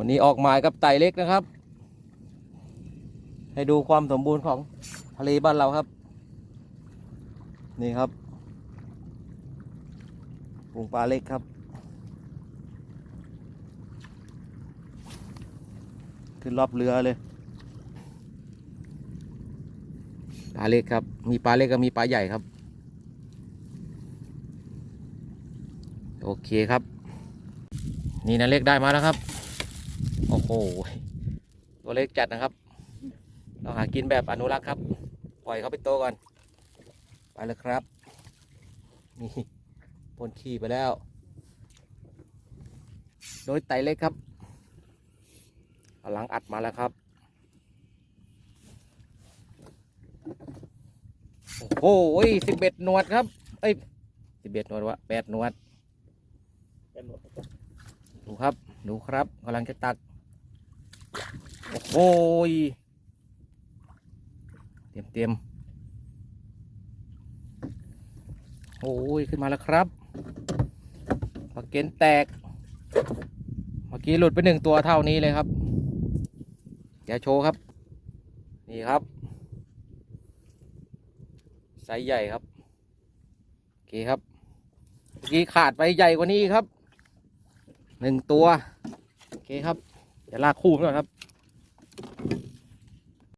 วันนี้ออกหมายกับไต่เล็กนะครับ ให้ดูความสมบูรณ์ของทะเลบ้านเราครับ นี่ครับปุงปลาเล็กครับ ขึ้นรอบเรือเลยปลาเล็กครับ มีปลาเล็กก็มีปลาใหญ่ครับ โอเคครับ นี่นะเล็กได้มาแล้วครับ หตัวเล็กจัดนะครับ เราหากินแบบอนุรักษ์ครับ ปล่อยเขาไปโตก่อน ไปเลยครับ นี่พ่นขี้ไปแล้ว โดยไตเล็กครับกำลังอัดมาแล้วครับ โอ้โหสิบเอ็ดหนวดครับ เอ้ยสิบเอ็ดหนวดวะแปดหนวดเป็นหมดดูครับ ดูครับกำลังจะตัก โอ้ย เตรียมเตรียมโอ้ย ขึ้นมาแล้วครับปลาเกนแตก เมื่อกี้หลุดไปหนึ่งตัวเท่านี้เลยครับแกโชว์ครับ นี่ครับ ไซส์ใหญ่ครับโอเคครับ เมื่อกี้ขาดไปใหญ่กว่านี้ครับหนึ่งตัว โอเคครับ เดี๋ยวลากคู่ไปก่อนครับ